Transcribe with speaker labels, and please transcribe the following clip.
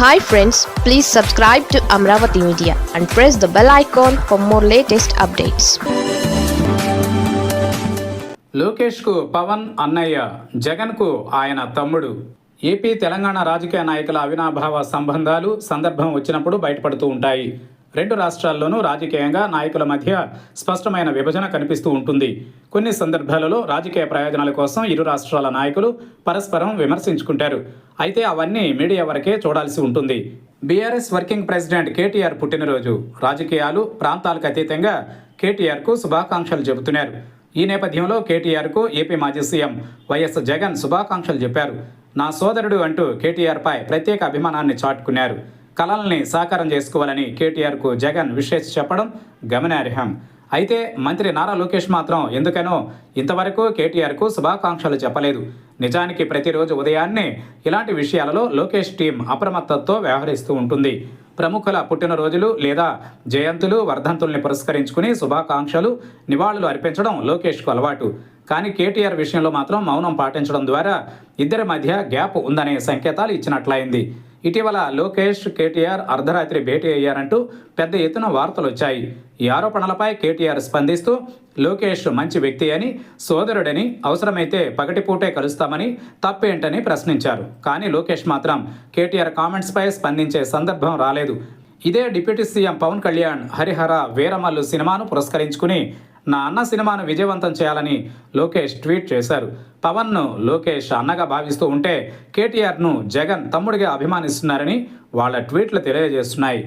Speaker 1: Hi friends please subscribe to Amaravati media and press the bell icon for more latest updates
Speaker 2: లోకేష్కు Pawan అన్నయ్య జగన్కు ఆయన తమ్ముడు. AP Telangana రాజకీయ నాయకుల అవినాభావ సంబంధాలు సందర్భం వచ్చినప్పుడు బయటపడుతూ ఉంటాయి. రెండు రాష్ట్రాల్లోనూ రాజకీయంగా నాయకుల మధ్య స్పష్టమైన విభజన కనిపిస్తూ ఉంటుంది. కొన్ని సందర్భాలలో రాజకీయ ప్రయోజనాల కోసం ఇరు రాష్ట్రాల నాయకులు పరస్పరం విమర్శించుకుంటారు. అయితే అవన్నీ మీడియా వరకే చూడాల్సి ఉంటుంది. బీఆర్ఎస్ వర్కింగ్ ప్రెసిడెంట్ కేటీఆర్ పుట్టినరోజు. రాజకీయాలు ప్రాంతాలకు అతీతంగా కేటీఆర్కు శుభాకాంక్షలు చెబుతున్నారు. ఈ నేపథ్యంలో కేటీఆర్కు ఏపీ మాజీ సీఎం వైఎస్ జగన్ శుభాకాంక్షలు చెప్పారు. నా సోదరుడు అంటూ కేటీఆర్పై ప్రత్యేక అభిమానాన్ని చాటుకున్నారు. కళల్ని సాకారం చేసుకోవాలని కేటీఆర్కు జగన్ విశేష చెప్పడం గమనార్హం. అయితే మంత్రి నారా లోకేష్ మాత్రం ఎందుకనో ఇంతవరకు కేటీఆర్కు శుభాకాంక్షలు చెప్పలేదు. నిజానికి ప్రతిరోజు ఉదయాన్నే ఇలాంటి విషయాలలో లోకేష్ టీం అప్రమత్తతో వ్యవహరిస్తూ ఉంటుంది. ప్రముఖుల పుట్టినరోజులు లేదా జయంతులు వర్ధంతుల్ని పురస్కరించుకుని శుభాకాంక్షలు నివాళులు అర్పించడం లోకేష్కు అలవాటు. కానీ కేటీఆర్ విషయంలో మాత్రం మౌనం పాటించడం ద్వారా ఇద్దరి మధ్య గ్యాప్ ఉందనే సంకేతాలు ఇచ్చినట్లయింది. ఇటీవల లోకేష్ కేటీఆర్ అర్ధరాత్రి భేటీ అయ్యారంటూ పెద్ద ఎత్తున వార్తలు వచ్చాయి ఈ ఆరోపణలపై కేటీఆర్ స్పందిస్తూ లోకేష్ మంచి వ్యక్తి అని సోదరుడని అవసరమైతే పగటిపూటే కలుస్తామని తప్పేంటని ప్రశ్నించారు. కానీ లోకేష్ మాత్రం కేటీఆర్ కామెంట్స్పై స్పందించే సందర్భం రాలేదు. ఇదే డిప్యూటీ సీఎం పవన్ కళ్యాణ్ హరిహర వీరమల్లు సినిమాను పురస్కరించుకుని నా అన్న సినిమాను విజయవంతం చేయాలని లోకేష్ ట్వీట్ చేశారు. పవన్ను లోకేష్ అన్నగా భావిస్తూ ఉంటే కేటీఆర్ను జగన్ తమ్ముడిగా అభిమానిస్తున్నారని వాళ్ళ ట్వీట్లు తెలియజేస్తున్నాయి.